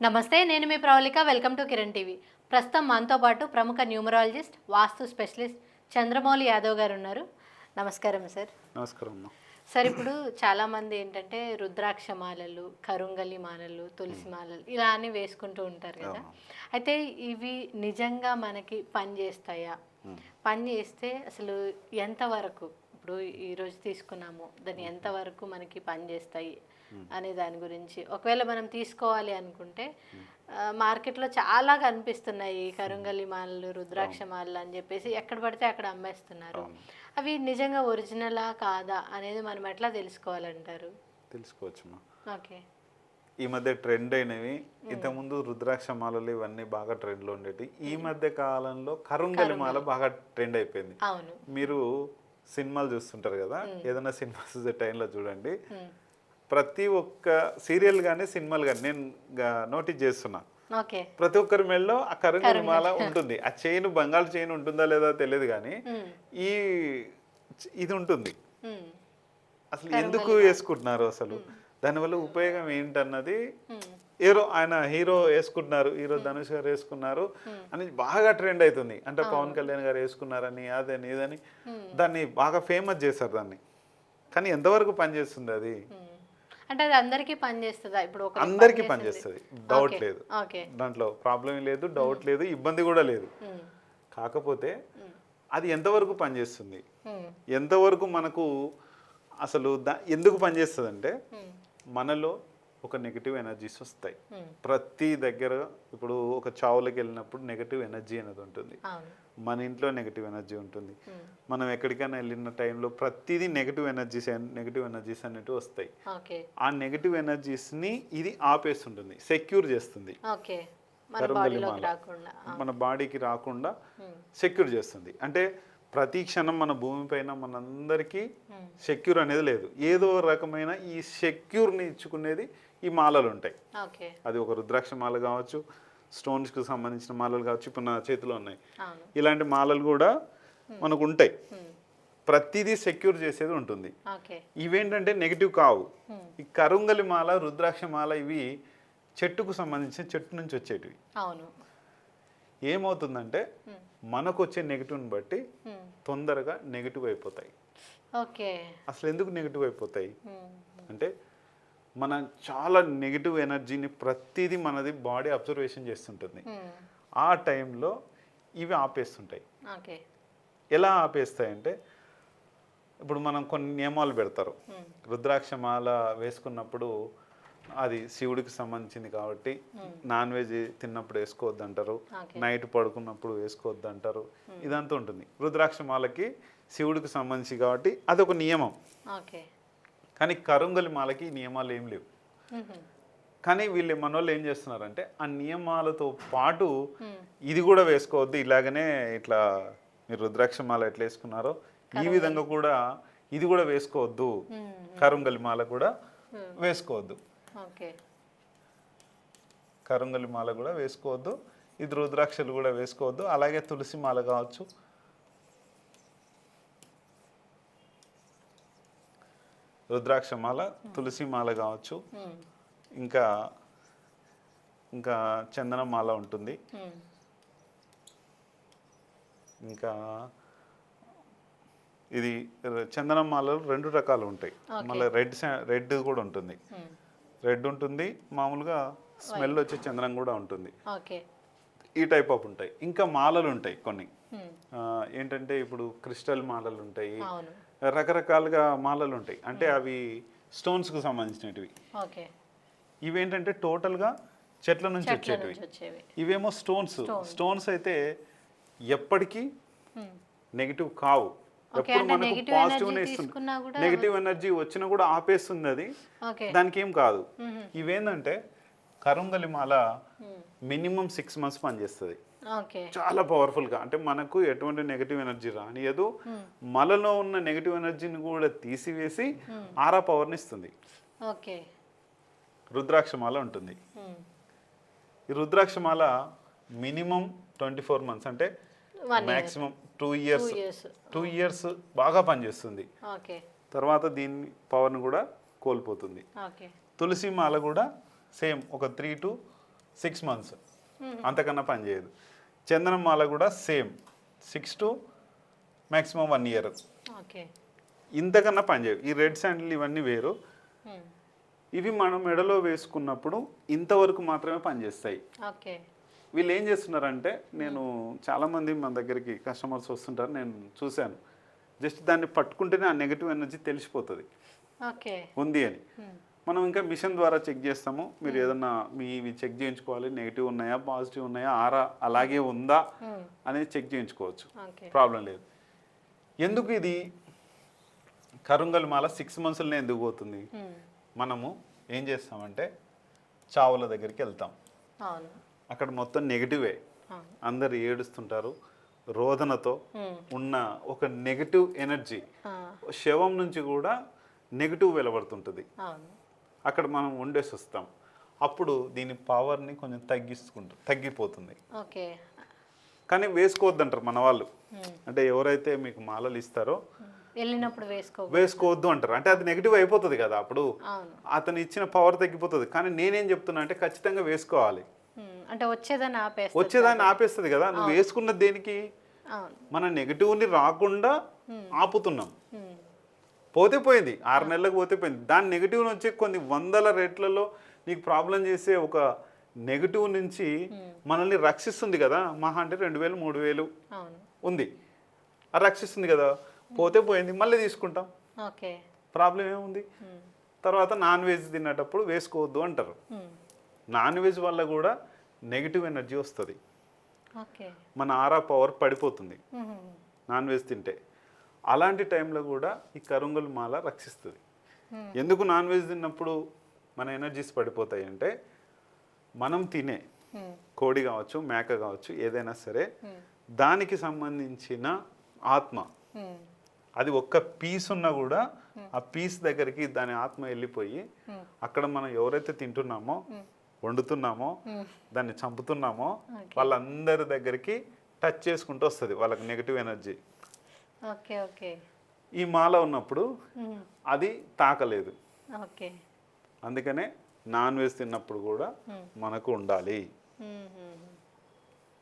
నమస్తే నేను మీ Pravalika welcome to Kiran TV. ప్రస్తుతం మనతో పాటు ప్రముఖ న్యూమరాలజిస్ట్ వాస్తు స్పెషలిస్ట్ చంద్రమౌళి యాదవ్ గారు ఉన్నారు. నమస్కారం సార్. నమస్కారం సార్ ఇప్పుడు చాలామంది ఏంటంటే రుద్రాక్ష మాలలు కరుంగలి మాలలు తులసి మాలలు ఇలా అని వేసుకుంటూ ఉంటారు కదా. అయితే ఇవి నిజంగా మనకి పని చేస్తాయా? పని చేస్తే అసలు ఎంతవరకు? ఇప్పుడు ఈరోజు తీసుకున్నాము. దాన్ని ఎంతవరకు మనకి పని చేస్తాయి అనే దాని గురించి. ఒకవేళ మనం తీసుకోవాలి అనుకుంటే మార్కెట్లో చాలా కనిపిస్తున్నాయి కరుంగలి మాలలు రుద్రాక్ష మాలలు అని చెప్పేసి ఎక్కడ పడితే అక్కడ అమ్మేస్తున్నారు. అవి నిజంగా ఒరిజినలా కాదా అనేది మనం ఎట్లా తెలుసుకోవాలంటారు? తెలుసుకోవచ్చమ్మా ఓకే. ఈ మధ్య ట్రెండ్ అయినవి. ఇంతకుముందు రుద్రాక్ష మాలలు ఇవన్నీ బాగా ట్రెండ్లో ఉండేవి ఈ మధ్య కాలంలో కరుంగలి. మాల బాగా ట్రెండ్ అయిపోయింది. అవును. మీరు సినిమాలు చూస్తుంటారు కదా ఏదైనా సినిమా చూసే టైంలో చూడండి. ప్రతి ఒక్క సీరియల్ కానీ సినిమాలు కానీ నేను నోటీస్ చేస్తున్నా. ప్రతి ఒక్కరి మెడలో ఆ కరుంగలి మాల ఉంటుంది. ఆ చైన్ బంగాళ చైన్ ఉంటుందా లేదా తెలియదు కానీ. ఈ ఇది ఉంటుంది. అసలు ఎందుకు వేసుకుంటున్నారు అసలు? దానివల్ల ఉపయోగం ఏంటన్నది. హీరో ఆయన హీరో వేసుకుంటున్నారు హీరో ధనుష్ గారు వేసుకున్నారు అని బాగా ట్రెండ్ అవుతుంది అంటే పవన్ కళ్యాణ్ గారు వేసుకున్నారని అదని ఇదని దాన్ని బాగా ఫేమస్ చేశారు దాన్ని. కానీ ఎంతవరకు పనిచేస్తుంది అది. అంటే అది అందరికీ పని చేస్తుందా? ఇప్పుడు అందరికీ పనిచేస్తుంది డౌట్ లేదు. దాంట్లో ప్రాబ్లం లేదు డౌట్ లేదు ఇబ్బంది కూడా లేదు. కాకపోతే అది ఎంతవరకు పనిచేస్తుంది. ఎంతవరకు మనకు అసలు దా ఎందుకు పనిచేస్తుంది అంటే. మనలో ఒక నెగిటివ్ ఎనర్జీస్ వస్తాయి. ఉమ్. ప్రతి దగ్గర ఇప్పుడు ఒక చావులకి వెళ్ళినప్పుడు నెగిటివ్ ఎనర్జీ అనేది ఉంటుంది. మన ఇంట్లో నెగిటివ్ ఎనర్జీ ఉంటుంది. ఉమ్. మనం ఎక్కడికైనా వెళ్ళిన టైంలో ప్రతిదీ నెగిటివ్ ఎనర్జీస్ నెగిటివ్ ఎనర్జీస్ అనేవి వస్తాయి. ఆ నెగిటివ్ ఎనర్జీస్ని ఇది ఆపేస్తుంటుంది సెక్యూర్ చేస్తుంది. మన బాడీకి రాకుండా. సెక్యూర్ చేస్తుంది. అంటే ప్రతి క్షణం మన భూమిపైన మనందరికీ సెక్యూర్ అనేది లేదు. ఏదో రకమైన ఈ సెక్యూర్ని ఇచ్చుకునేది ఈ మాలలు ఉంటాయి. అది ఒక రుద్రాక్ష మాల కావచ్చు స్టోన్స్కి సంబంధించిన మాలలు కావచ్చు ఇప్పుడు నా చేతిలో ఉన్నాయి. ఇలాంటి మాలలు కూడా మనకు ఉంటాయి. ప్రతిదీ సెక్యూర్ చేసేది ఉంటుంది. ఇవేంటంటే నెగిటివ్ కావు. ఈ కరుంగలి మాల రుద్రాక్ష మాల ఇవి చెట్టుకు సంబంధించిన చెట్టు నుంచి వచ్చేటివి. అవును. ఏమవుతుందంటే. మనకు వచ్చే నెగిటివ్ని బట్టి. తొందరగా నెగిటివ్ అయిపోతాయి. ఓకే. అసలు ఎందుకు నెగిటివ్ అయిపోతాయి. అంటే మన చాలా నెగిటివ్ ఎనర్జీని ప్రతిదీ మనది బాడీ అబ్జర్వేషన్ చేస్తుంటుంది. ఉమ్. ఆ టైంలో ఇవి ఆపేస్తుంటాయి. ఎలా ఆపేస్తాయంటే ఇప్పుడు మనం కొన్ని నియమాలు పెడతారు. ఉమ్. రుద్రాక్ష మాల వేసుకున్నప్పుడు అది శివుడికి సంబంధించింది కాబట్టి నాన్ వెజ్ తిన్నప్పుడు వేసుకోవద్దు అంటారు నైట్ పడుకున్నప్పుడు వేసుకోవద్దు అంటారు ఇదంతా ఉంటుంది. రుద్రాక్ష మాలకి శివుడికి సంబంధించి కాబట్టి అది ఒక నియమం కానీ కరుంగలి మాలకి నియమాలు ఏం లేవు. కానీ వీళ్ళు మన వాళ్ళు ఏం చేస్తున్నారంటే ఆ నియమాలతో పాటు. ఇది కూడా వేసుకోవద్దు ఇలాగనే ఇట్లా మీరు రుద్రాక్ష మాల ఎట్లా వేసుకున్నారో ఈ విధంగా కూడా ఇది కూడా వేసుకోవద్దు. కరుంగలి మాల కూడా వేసుకోవద్దు ఓకే కరుంగలి మాల కూడా వేసుకోవద్దు ఇది రుద్రాక్షలు కూడా వేసుకోవద్దు అలాగే తులసి మాల కావచ్చు రుద్రాక్ష మాల తులసి మాల కావచ్చు. ఇంకా ఇంకా చందన మాల ఉంటుంది. ఇంకా ఇది చందనం మాలలు రెండు రకాలు ఉంటాయి. మళ్ళీ రెడ్ రెడ్ కూడా ఉంటుంది. రెడ్ ఉంటుంది మామూలుగా స్మెల్ వచ్చే చందనం కూడా ఉంటుంది. ఈ టైప్ ఆఫ్ ఉంటాయి. ఇంకా మాలలు ఉంటాయి కొన్ని. ఆ, ఏంటంటే ఇప్పుడు క్రిస్టల్ మాలలు ఉంటాయి. రకరకాలుగా మాలలు ఉంటాయి అంటే అవి స్టోన్స్కి సంబంధించినవి ఇవేంటంటే టోటల్గా చెట్ల నుంచి చెట్ల వచ్చేటివి. నుంచి వచ్చేవి. ఇవేమో స్టోన్స్ స్టోన్స్ అయితే ఎప్పటికీ. నెగిటివ్ కావు. ఓకే, ఎప్పుడు మనకు పాజిటివ్ ఇస్తుంది నెగిటివ్ ఎనర్జీ వచ్చినా కూడా ఆపేస్తుంది అది. దానికి ఏం కాదు. మ్మ్. ఇవేంటంటే కరుంగలి మాల ఉమ్. మినిమం సిక్స్ మంత్స్ పనిచేస్తుంది. చాలా పవర్ఫుల్గా. అంటే మనకు ఎటువంటి నెగిటివ్ ఎనర్జీ రానియదు. మనలో ఉన్న నెగిటివ్ ఎనర్జీని కూడా తీసివేసి ఆరా పవర్ని ఇస్తుంది. ఓకే. రుద్రాక్ష మాల ఉంటుంది. ఈ రుద్రాక్ష మాల మినిమం ట్వంటీ ఫోర్ మంత్స్ అంటే. Maximum two years. Two years బాగా పనిచేస్తుంది. తర్వాత దీని పవర్ని కూడా కోల్పోతుంది. తులసి మాల కూడా సేమ్ ఒక త్రీ టు సిక్స్ మంత్స్. అంతకన్నా పనిచేయదు చందనం మాల కూడా same. Six to maximum one year. Okay. ఇంతకన్నా పనిచేయవు ఈ రెడ్ శాండిల్ ఇవన్నీ వేరు. ఇవి మనం మెడలో వేసుకున్నప్పుడు ఇంతవరకు మాత్రమే పనిచేస్తాయి వీళ్ళు ఏం చేస్తున్నారంటే నేను చాలామంది మన దగ్గరికి కస్టమర్స్ వస్తుంటారు నేను చూశాను. జస్ట్ దాన్ని పట్టుకుంటేనే ఆ నెగిటివ్ ఎనర్జీ తెలిసిపోతుంది. ఓకే. ఉంది అని. మనం ఇంకా మిషన్ ద్వారా చెక్ చేస్తాము. మీరు ఏదన్నా మీ ఇవి చెక్ చేయించుకోవాలి. నెగిటివ్ ఉన్నాయా? పాజిటివ్ ఉన్నాయా? ఆరా? అలాగే ఉందా. అనేది చెక్ చేయించుకోవచ్చు. ప్రాబ్లం లేదు. ఎందుకు ఇది? కరుంగల్ మాల సిక్స్ మంత్స్లోనే ఎందుకు పోతుంది. మనము ఏం చేస్తామంటే చావుల దగ్గరికి వెళ్తాం. అక్కడ మొత్తం నెగిటివే అందరు ఏడుస్తుంటారు. రోదనతో. ఉన్న ఒక నెగిటివ్ ఎనర్జీ శవం నుంచి కూడా నెగిటివ్ వెలబడుతుంటుంది. అక్కడ మనం ఉండేసి వస్తాం. అప్పుడు దీని పవర్ని కొంచెం తగ్గిస్తుంటు తగ్గిపోతుంది. ఓకే. కానీ వేసుకోవద్దంటారు మన వాళ్ళు. అంటే ఎవరైతే మీకు మాలలు ఇస్తారో వెళ్ళినప్పుడు వేసుకో వేసుకోవద్దు అంటారు. అంటే అది నెగిటివ్ అయిపోతుంది కదా అప్పుడు. అతను ఇచ్చిన పవర్ తగ్గిపోతుంది. కానీ నేనేం చెప్తున్నా అంటే ఖచ్చితంగా వేసుకోవాలి. అంటే వచ్చేదాన్ని ఆపేస్తా వచ్చేదాన్ని ఆపేస్తుంది కదా. నువ్వు వేసుకున్న దేనికి? మన నెగిటివ్ని రాకుండా ఆపుతున్నాం. పోతే పోయింది ఆరు నెలలకు పోతే పోయింది దాని నెగిటివ్ నుంచి కొన్ని వందల రేట్లలో నీకు ప్రాబ్లం చేసే ఒక నెగిటివ్ నుంచి మనల్ని రక్షిస్తుంది కదా. మహా అంటే రెండు వేలు మూడు వేలు ఉంది. అది రక్షిస్తుంది కదా. పోతే పోయింది మళ్ళీ తీసుకుంటాం. ఓకే. ప్రాబ్లం ఏముంది. తర్వాత నాన్ వెజ్ తినేటప్పుడు వేసుకోవద్దు అంటారు. నాన్ వెజ్ వల్ల కూడా నెగిటివ్ ఎనర్జీ వస్తుంది. మన ఆరా పవర్ పడిపోతుంది. నాన్ వెజ్ తింటే. అలాంటి టైంలో కూడా ఈ కరుంగల్ మాల రక్షిస్తుంది మ్మ్. ఎందుకు నాన్ వెజ్ తిన్నప్పుడు మన ఎనర్జీస్ పడిపోతాయి అంటే మనం తినే మ్మ్. కోడి కావచ్చు మేక కావచ్చు ఏదైనా సరే మ్మ్. దానికి సంబంధించిన ఆత్మ. అది ఒక్క పీస్ ఉన్నా కూడా ఆ పీస్ దగ్గరికి దాని ఆత్మ వెళ్ళిపోయి. అక్కడ మనం ఎవరైతే తింటున్నామో వండుతున్నామో. దాన్ని చంపుతున్నామో. వాళ్ళందరి దగ్గరికి టచ్ చేసుకుంటూ వస్తుంది వాళ్ళకి నెగిటివ్ ఎనర్జీ ఈ మాల ఉన్నప్పుడు. అది తాకలేదు. అందుకనే నాన్ వెజ్ తిన్నప్పుడు కూడా. మనకు ఉండాలి.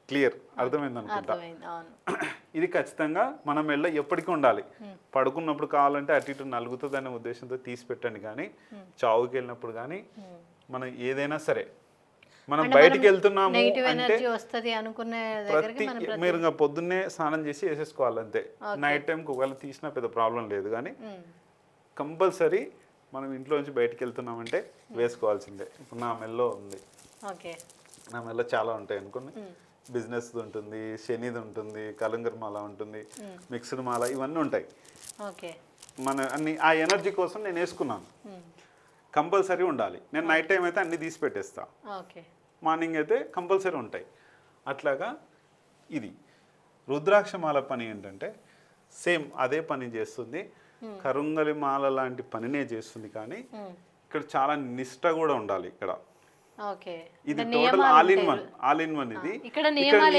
క్లియర్. అర్థమైంది అనుకుంటా? ఇది ఖచ్చితంగా మనం మెల్ల ఎప్పటికీ ఉండాలి. పడుకున్నప్పుడు కావాలంటే అటు ఇటు నలుగుతుంది అనే ఉద్దేశంతో తీసి పెట్టండి కానీ చావుకి వెళ్ళినప్పుడు కానీ. మనం ఏదైనా సరే మనం బయటికి వెళ్తున్నాము అంటే వస్తది అనుకునే ప్రతి మీరు ఇంకా పొద్దున్నే స్నానం చేసి వేసేసుకోవాలి అంతే. నైట్ టైంకి ఒకవేళ తీసినా పెద్ద ప్రాబ్లం లేదు కానీ. కంపల్సరీ మనం ఇంట్లో నుంచి బయటికి వెళ్తున్నామంటే వేసుకోవాల్సిందే. ఇప్పుడు నా మెల్లో ఉంది. నా మెల్ల చాలా ఉంటాయి అనుకోండి. బిజినెస్ ఉంటుంది శనిది ఉంటుంది కలంగర్ మాల ఉంటుంది మిక్స్డ్ మాల ఇవన్నీ ఉంటాయి. ఓకే. మన అన్ని ఆ ఎనర్జీ కోసం నేను వేసుకున్నాను. కంపల్సరీ ఉండాలి. నేను నైట్ టైం అయితే అన్ని తీసి పెట్టేస్తా. ఓకే. మార్నింగ్ అయితే కంపల్సరీ ఉంటాయి అట్లాగా ఇది రుద్రాక్ష మాల పని ఏంటంటే సేమ్ అదే పని చేస్తుంది కరుంగలి మాల లాంటి పనినే చేస్తుంది కానీ. ఇక్కడ చాలా నిష్ట కూడా ఉండాలి ఇక్కడ ఇది total all in. One all in one ఇది ఇక్కడ నియమాలు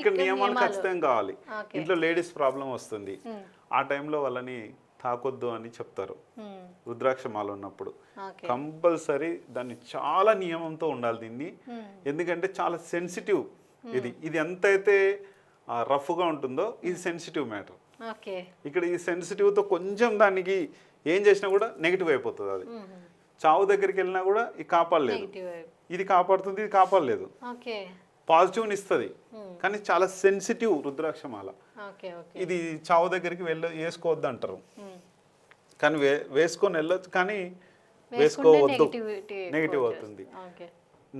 ఇక్కడ నియమాలు. ఖచ్చితంగా కావాలి. ఇంట్లో లేడీస్ ప్రాబ్లం వస్తుంది. ఆ టైంలో వాళ్ళని తాకొద్దు అని చెప్తారు. రుద్రాక్ష మాల ఉన్నప్పుడు. కంపల్సరీ దాన్ని చాలా నియమంతో ఉండాలి దీన్ని. ఎందుకంటే చాలా సెన్సిటివ్ ఇది. ఇది ఎంతైతే రఫ్గా ఉంటుందో ఇది సెన్సిటివ్ మ్యాటర్. ఇక్కడ ఈ సెన్సిటివ్తో కొంచెం దానికి ఏం చేసినా కూడా నెగిటివ్ అయిపోతుంది అది. చావు దగ్గరికి వెళ్ళినా కూడా ఇది కాపాడలేదు. ఇది కాపాడుతుంది ఇది కాపాడలేదు. పాజిటివ్ని ఇస్తుంది. Hmm. కానీ చాలా సెన్సిటివ్ రుద్రాక్షమాల. ఇది చావు దగ్గరికి వెళ్ళ వేసుకోవద్దు అంటారు మ్మ్. కానీ వే వేసుకొని వెళ్ళొచ్చు కానీ వేసుకోవద్దు. నెగిటివ్ అవుతుంది.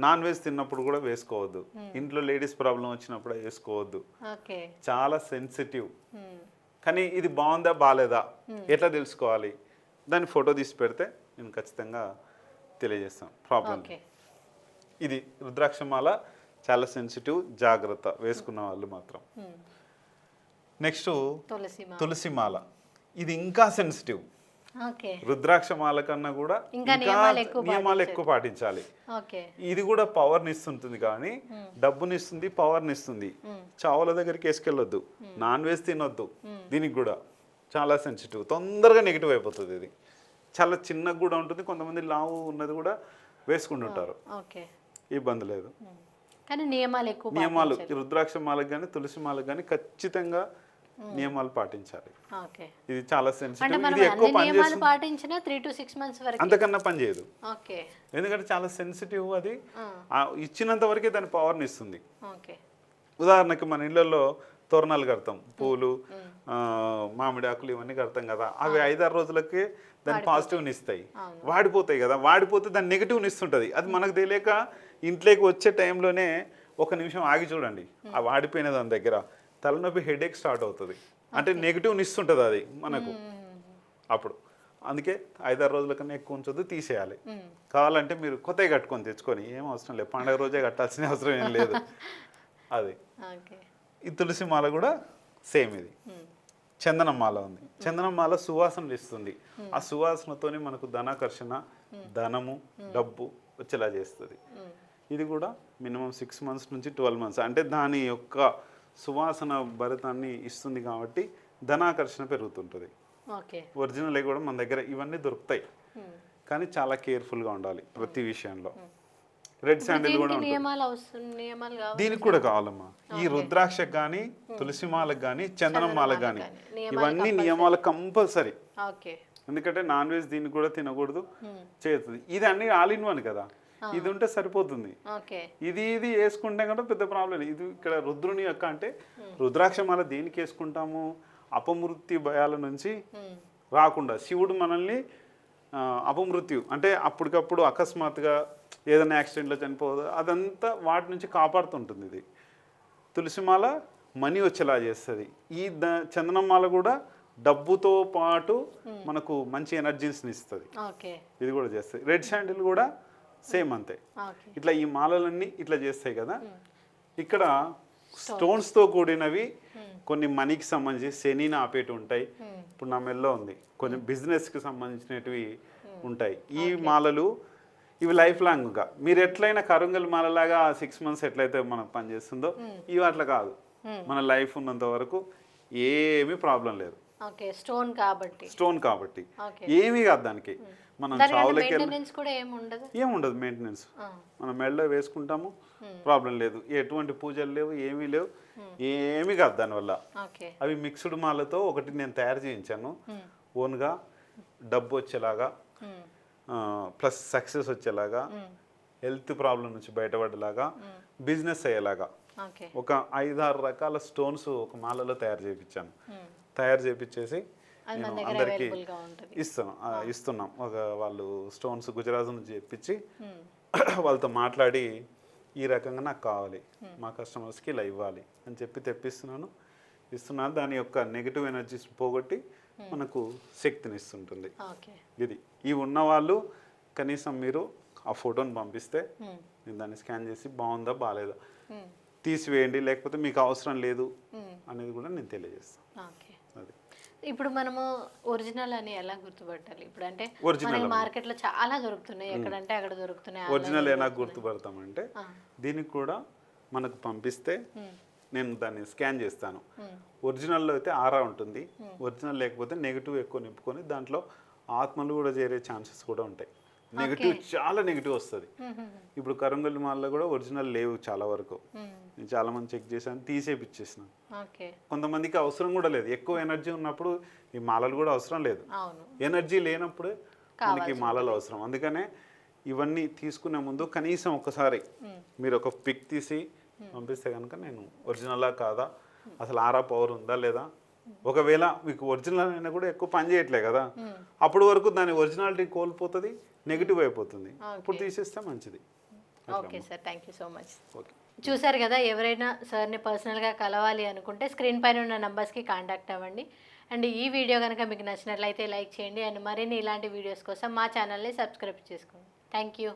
నాన్ వెజ్ తిన్నప్పుడు కూడా వేసుకోవద్దు. ఇంట్లో లేడీస్ ప్రాబ్లం వచ్చినప్పుడు వేసుకోవద్దు. చాలా సెన్సిటివ్. కానీ ఇది బాగుందా బాగాలేదా? ఎట్లా తెలుసుకోవాలి? దాన్ని ఫోటో తీసి పెడితే నేను ఖచ్చితంగా తెలియజేస్తాను. ప్రాబ్లం ఇది రుద్రాక్షమాల చాలా సెన్సిటివ్ జాగ్రత్త వేసుకున్న వాళ్ళు మాత్రం. నెక్స్ట్ తులసి మా తులసి మాల. ఇది ఇంకా సెన్సిటివ్ రుద్రాక్ష మాల కన్నా కూడా ఇంకా నియమాలు ఎక్కువ పాటించాలి. ఇది కూడా పవర్ని ఇస్తుంటుంది కానీ డబ్బుని ఇస్తుంది పవర్ని ఇస్తుంది మ్మ్. చావుల దగ్గరికి వేసుకెళ్ళొద్దు. నాన్ వెజ్ తినొద్దు. దీనికి కూడా చాలా సెన్సిటివ్ తొందరగా నెగిటివ్ అయిపోతుంది ఇది. చాలా చిన్నగా కూడా ఉంటుంది. కొంతమంది లావు ఉన్నది కూడా వేసుకుంటుంటారు. ఇబ్బంది లేదు. కానీ నియమాలు ఎక్కువ నియమాలు రుద్రాక్ష మాలకు కానీ తులసి మాలకు కానీ ఖచ్చితంగా నియమాలు పాటించాలి. ఇది చాలా సెన్సిటివ్ ఇది ఎక్కువ పని పాటించినా త్రీ టు సిక్స్ మంత్స్ వరకు అంతకన్నా పని చేయదు. ఎందుకంటే చాలా సెన్సిటివ్ అది. ఇచ్చినంత వరకే దాని పవర్ని ఇస్తుంది. ఉదాహరణకి మన ఇళ్ళల్లో తోరణాలు కడతాం. పూలు మామిడి ఆకులు ఇవన్నీ కడతాం కదా. అవి ఐదారు రోజులకే దాని పాజిటివ్ని ఇస్తాయి. వాడిపోతాయి కదా. వాడిపోతే దాని నెగిటివ్ని ఇస్తుంటుంది. అది మనకు తెలియక ఇంట్లోకి వచ్చే టైంలోనే ఒక నిమిషం ఆగి చూడండి. ఆ వాడిపోయిన దాని దగ్గర తలనొప్పి హెడేక్ స్టార్ట్ అవుతుంది. అంటే నెగిటివ్ని ఇస్తుంటుంది అది మనకు. అప్పుడు. అందుకే ఐదారు రోజుల కన్నా ఎక్కువ ఉంచొద్దు తీసేయాలి. కావాలంటే మీరు కొత్తవి కట్టుకొని తెచ్చుకొని ఏం అవసరం లేదు. పండగ రోజే కట్టాల్సిన అవసరం ఏం లేదు. అది. ఓకే. ఈ తులసి మాల కూడా సేమ్ ఇది. చందనం మాల ఉంది. చందనం మాల సువాసనలు ఇస్తుంది. ఆ సువాసనతోనే మనకు ధనాకర్షణ ధనము డబ్బు వచ్చేలా చేస్తుంది. ఇది కూడా మినిమం సిక్స్ మంత్స్ నుంచి ట్వెల్వ్ మంత్స్ అంటే దాని యొక్క సువాసన భరితాన్ని ఇస్తుంది కాబట్టి ధనాకర్షణ పెరుగుతుంటుంది. ఒరిజినల్ కూడా మన దగ్గర ఇవన్నీ దొరుకుతాయి. కానీ చాలా కేర్ఫుల్గా ఉండాలి ప్రతి విషయంలో. రెడ్ శాండిల్ కూడా దీనికి కూడా కావాలమ్మా. ఈ రుద్రాక్షకు కానీ తులసి మాలకు కానీ చందనం మాలకు కానీ ఇవన్నీ నియమాలు కంపల్సరీ ఎందుకంటే నాన్ వెజ్ దీన్ని కూడా తినకూడదు చేస్తుంది ఇది అన్ని ఆల్ ఇన్ వన్ కదా. ఇది ఉంటే సరిపోతుంది. ఇది ఇది వేసుకుంటే కూడా పెద్ద ప్రాబ్లం ఇది ఇక్కడ రుద్రుని యొక్క అంటే రుద్రాక్ష మాల దేనికి వేసుకుంటాము? అపమృత్యు భయాల నుంచి రాకుండా. శివుడు మనల్ని అపమృత్యు. అంటే అప్పటికప్పుడు అకస్మాత్తుగా ఏదైనా యాక్సిడెంట్లో చనిపోదు అదంతా వాటి నుంచి కాపాడుతుంటుంది ఇది. తులసిమాల మనీ వచ్చేలా చేస్తుంది. ఈ ద చందనమాల కూడా డబ్బుతో పాటు మనకు మంచి ఎనర్జీస్ని ఇస్తుంది. ఇది కూడా చేస్తుంది. రెడ్ శాండిల్ కూడా సేమ్ అంతే. ఇట్లా ఈ మాలలన్నీ ఇట్లా చేస్తాయి కదా. ఇక్కడ స్టోన్స్తో కూడినవి కొన్ని మనీకి సంబంధించి శనిని ఆపేటి ఉంటాయి. ఇప్పుడు నా మెల్లో ఉంది. కొంచెం బిజినెస్కి సంబంధించినవి ఉంటాయి. ఈ మాలలు ఇవి లైఫ్ లాంగ్గా మీరు ఎట్లయినా కరుంగల్ మాలలాగా సిక్స్ మంత్స్ ఎట్లయితే మనకు పనిచేస్తుందో ఇవి అట్లా కాదు. మన లైఫ్ ఉన్నంత వరకు ఏమీ ప్రాబ్లం లేదు. స్టోన్ కాబట్టి. స్టోన్ కాబట్టి. ఏమీ కాదు దానికి. మనం చావులకి ఏముండదు మెయింటెనెన్స్ మనం మెడలో వేసుకుంటాము ప్రాబ్లం లేదు. ఎటువంటి పూజలు లేవు ఏమీ లేవు. ఏమీ కాదు దానివల్ల. అవి మిక్స్డ్ మాలతో ఒకటి నేను తయారు చేయించాను. ఓన్గా డబ్బు వచ్చేలాగా. ప్లస్ సక్సెస్ వచ్చేలాగా హెల్త్ ప్రాబ్లం నుంచి బయటపడేలాగా బిజినెస్ అయ్యేలాగా. ఒక ఐదారు రకాల స్టోన్స్ ఒక మాలలో తయారు చేయించాను తయారు చేయించేసి నేను అందరికీ ఇస్తాను ఇస్తున్నాం. ఒక వాళ్ళు స్టోన్స్ గుజరాత్ నుంచి తెప్పించి వాళ్ళతో మాట్లాడి ఈ రకంగా నాకు కావాలి. మా కస్టమర్స్కి ఇలా ఇవ్వాలి అని చెప్పి తెప్పిస్తున్నాను. ఇస్తున్నాను. దాని యొక్క నెగిటివ్ ఎనర్జీస్ పోగొట్టి మనకు శక్తిని ఇస్తుంటుంది ఓకే ఇది. ఇవి ఉన్న వాళ్ళు కనీసం మీరు ఆ ఫోటోని పంపిస్తే ఉమ్, నేను దాన్ని స్కాన్ చేసి బాగుందా బాగాలేదా? ఉమ్, తీసివేయండి లేకపోతే మీకు అవసరం లేదు అనేది కూడా నేను తెలియజేస్తాను. ఓకే అది. ఇప్పుడు మనము ఒరిజినల్ అని ఎలా గుర్తుపట్టాలి? ఇప్పుడు అంటే అమ్మా. మార్కెట్లో చాలా దొరుకుతున్నాయి. ఎక్కడంటే అక్కడ దొరుకుతున్నాయి ఒరిజినల్ ఎలా గుర్తుపడతామంటే దీనికి కూడా మనకు పంపిస్తే నేను దాన్ని స్కాన్ చేస్తాను. ఒరిజినల్లో అయితే ఆరా ఉంటుంది. ఒరిజినల్ లేకపోతే నెగిటివ్ ఎక్కువ నింపుకొని దాంట్లో ఆత్మలు కూడా చేరే ఛాన్సెస్ కూడా ఉంటాయి. నెగిటివ్ చాలా నెగిటివ్ వస్తుంది. ఇప్పుడు కరంగల్ మాల్లో కూడా ఒరిజినల్ లేవు చాలా వరకు. నేను చాలా మంది చెక్ చేశాను తీసేపిచ్చేసిన కొంతమందికి అవసరం కూడా లేదు. ఎక్కువ ఎనర్జీ ఉన్నప్పుడు ఈ మాలలు కూడా అవసరం లేదు. ఎనర్జీ లేనప్పుడే మనకి మాలలు అవసరం. అందుకనే ఇవన్నీ తీసుకునే ముందు కనీసం ఒకసారి మీరు ఒక పిక్ తీసి పంపిస్తే కనుక నేను ఒరిజినలా కాదా? అసలు ఆరా పవర్ ఉందా లేదా? ఒకవేళ మీకు ఒరిజినల్ అయినా కూడా ఎక్కువ పని చేయట్లే కదా? అప్పటి వరకు దాని ఒరిజినాలిటీ కోల్పోతుంది నెగిటివ్ అయిపోతుంది. ఇప్పుడు తీసేస్తే మంచిది. Okay sir thank you so much. చూసారు కదా ఎవరైనా సార్ని పర్సనల్గా కలవాలి అనుకుంటే స్క్రీన్ పైన ఉన్న నంబర్స్కి కాంటాక్ట్ అవ్వండి. అండ్ ఈ వీడియో కనుక మీకు నచ్చినట్లయితే లైక్ చేయండి. అండ్ మరిన్ని ఇలాంటి వీడియోస్ కోసం మా ఛానల్ని సబ్స్క్రైబ్ చేసుకోండి. Thank you